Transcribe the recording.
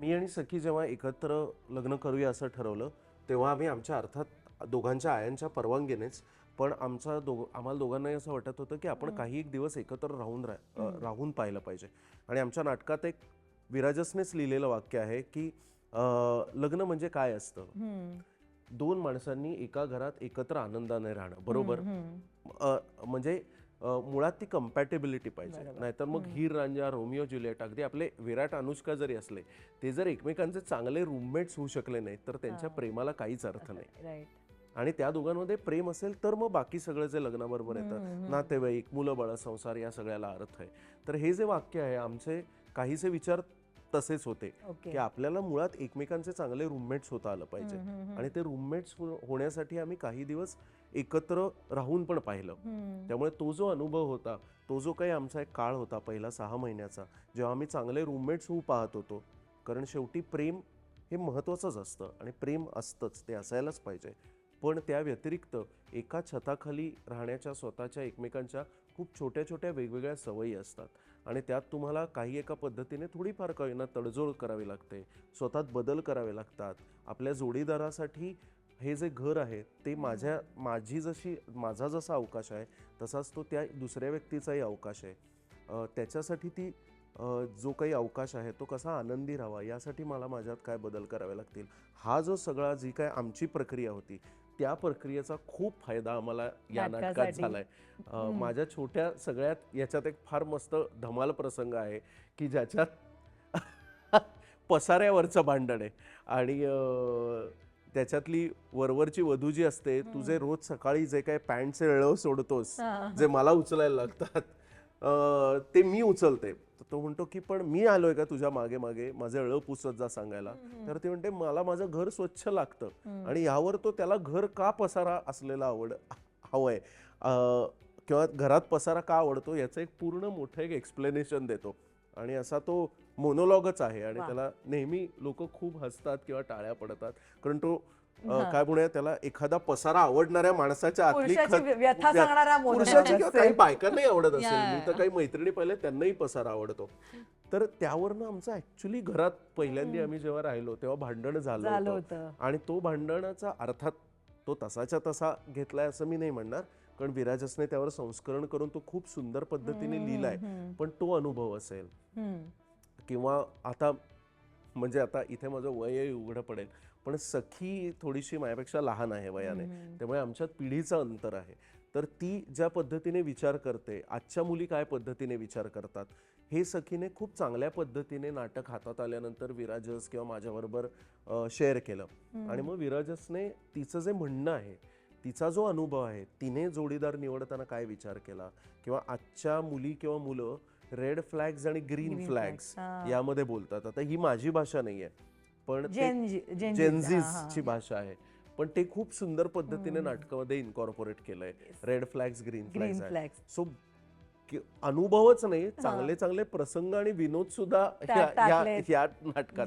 मी आणि सखी जेव्हा एकत्र लग्न करूया असं ठरवलं तेव्हा आम्ही आमच्या अर्थात दोघांच्या आयांच्या परवानगीनेच पण आमचा दोघ आम्हाला दोघांनाही असं वाटत होतं की आपण काही एक दिवस एकत्र राहून रा राहून पाहिलं पाहिजे. आणि आमच्या नाटकात एक विराजसनेच लिहिलेलं वाक्य आहे की लग्न म्हणजे काय असतं? दोन माणसांनी एका घरात एकत्र आनंदाने राहणं बरोबर? म्हणजे मुळात ती कम्पॅटेबिलिटी पाहिजे. नाहीतर मग हीर रांझा रोमिओ ज्युलियट अगदी आपले विराट अनुष्का जरी असले ते जर एकमेकांचे चांगले रूममेट्स होऊ शकले नाहीत तर त्यांच्या प्रेमाला काहीच अर्थ नाही. आणि त्या दोघांमध्ये प्रेम असेल तर मग बाकी सगळं जे लग्नाबरोबर येतं नातेवाईक मुलं बाळ संसार या सगळ्याला अर्थ आहे. तर हे जे वाक्य आहे आमचे काहीसे विचार तसेच होते की आपल्याला मुळात एकमेकांचे चांगले रूममेट्स होता आलं पाहिजे. आणि ते रूममेट्स होण्यासाठी आम्ही काही दिवस एकत्र राहून पण पाहिलं. त्यामुळे तो जो अनुभव होता तो जो काही आमचा एक काळ होता पहिला सहा महिन्याचा जेव्हा आम्ही चांगले रूममेट्स होऊ पाहत होतो कारण शेवटी प्रेम हे महत्त्वाचंच असतं आणि प्रेम असतंच ते असायलाच पाहिजे. पण त्या व्यतिरिक्त एका छताखाली राहण्याच्या स्वतःच्या एकमेकांच्या खूप छोट्या छोट्या वेगवेगळ्या सवयी असतात. आणि त्यात तुम्हाला काही एका पद्धतीने थोडीफार का तडजोड करावी लागते. स्वतःत बदल करावे लागतात. आपल्या जोडीदारासाठी हे जे घर आहे ते माझ्या माझी जशी माझा जसा अवकाश आहे तसाच तो त्या दुसऱ्या व्यक्तीचाही अवकाश आहे. त्याच्यासाठी ती जो काही अवकाश आहे तो कसा आनंदी राहावा यासाठी मला माझ्यात काय बदल करावे लागतील? हा जो सगळा जी काय आमची प्रक्रिया होती त्या प्रक्रियेचा खूप फायदा आम्हाला या नाटकात नाटकासाठी. झालाय. अ, माझ्या छोट्या सगळ्यात याच्यात एक फार मस्त धमाल प्रसंग आहे की ज्याच्यात पसाऱ्यावरचं भांडण आहे. आणि अ, त्याच्यातली वरवरची वधू जी असते तुझे रोज सकाळी जे काय पॅन्टचे ळव सोडतोस हा. जे मला उचलायला लागतात अ, ते मी उचलते. तो म्हणतो की पण मी आलोय का तुझ्या मागे मागे? माझे अळं पुसत जा सांगायला तर ते म्हणते मला माझं घर स्वच्छ लागतं आणि यावर तो त्याला घर का पसारा असलेला आवड हवंय? किंवा घरात पसारा का आवडतो याचं एक पूर्ण मोठं एक एक्सप्लेनेशन देतो. आणि असा तो मोनोलॉगच आहे आणि. त्याला नेहमी लोक खूप हसतात किंवा टाळ्या पडतात. कारण तो काय म्हणूया त्याला एखादा पसारा आवडणाऱ्या माणसाच्या आतली पुरुषाची खत- व्यथा व्या- सांगणारा monologue पुरुषाची किंवा असेल. काही बायकांनाही आवडत असेल. मी तर काही मैत्रिणी पाहिले त्यांनाही पसारा आवडतो. तर त्यावरनं आमचं ऍक्च्युली घरात पहिल्यांदा आम्ही जेव्हा राहिलो तेव्हा भांडण झालं झालं होतं. होतं. आणि तो भांडणाचा अर्थात तो तसाच्या तसा घेतलाय असं मी नाही म्हणणार. कारण विराजसने त्यावर संस्करण करून तो खूप सुंदर पद्धतीने लिहिलाय. हम्म, पण तो अनुभव असेल. हम्म. किंवा आता म्हणजे आता इथे माझं वयही उघडं पडेल. पण सखी थोडीशी माझ्यापेक्षा लहान आहे वयाने. त्यामुळे आमच्यात पिढीचं अंतर आहे. तर ती ज्या पद्धतीने विचार करते आजच्या मुली काय पद्धतीने विचार करतात हे सखीने खूप चांगल्या पद्धतीने नाटक हातात आल्यानंतर विराजस किंवा माझ्याबरोबर शेअर केलं. आणि मग विराजसने तिचं जे म्हणणं आहे तिचा जो अनुभव आहे तिने जोडीदार निवडताना काय विचार केला? किंवा आजच्या मुली किंवा मुलं रेड फ्लॅग्स आणि ग्रीन फ्लॅग्स. यामध्ये बोलतात. आता ही माझी भाषा नाहीये. पण जेन्झीजची भाषा आहे. पण ते खूप सुंदर पद्धतीने नाटकामध्ये इन्कॉर्पोरेट केलंय. Red flags green flags so अनुभवच नाही चांगले चांगले प्रसंग आणि विनोद सुद्धा ह्या-. ह्या नाटकात.